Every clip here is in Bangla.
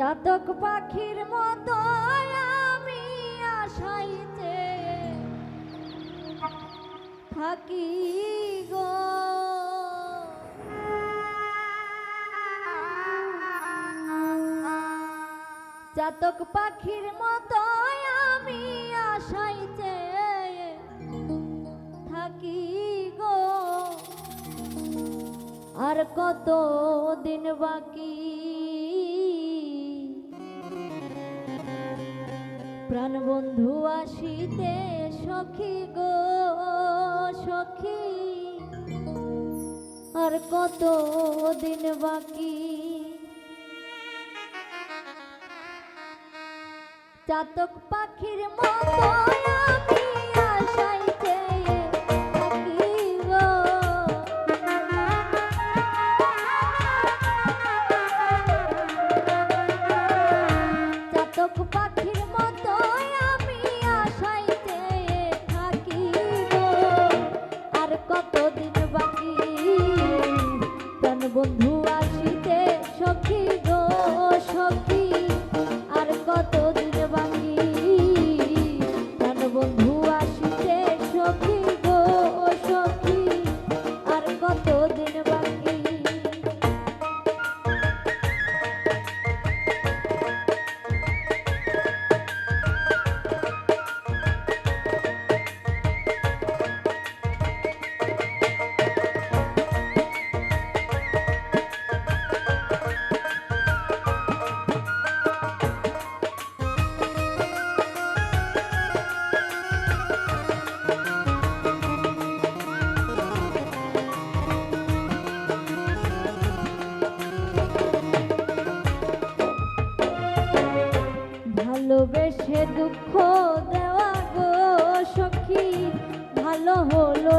চাতক পাখির মতো আমি আশাইতে থাকি গো। চাতক পাখির মতো আমি আশাইতে থাকি গো। আর কত দিন বাকি প্রাণ বন্ধু আসিতে সখী গো সখী। আর কত দিন বাকি? চাতক পাখির মতো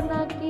떠나가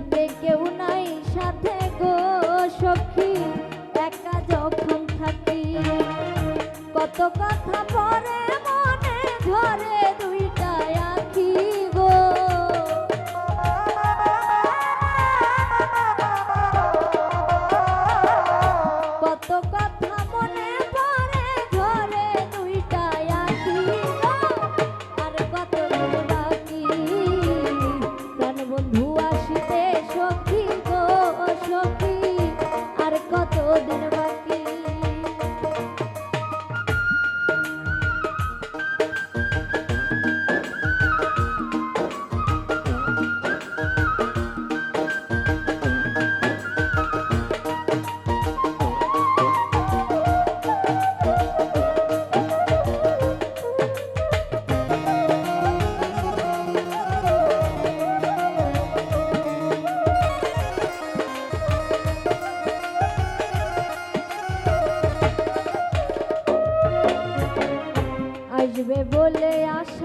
যাতে কেউ নাই সাথে গো সখী। একা যখন থাকি কত কথা আসবে বলে আশা।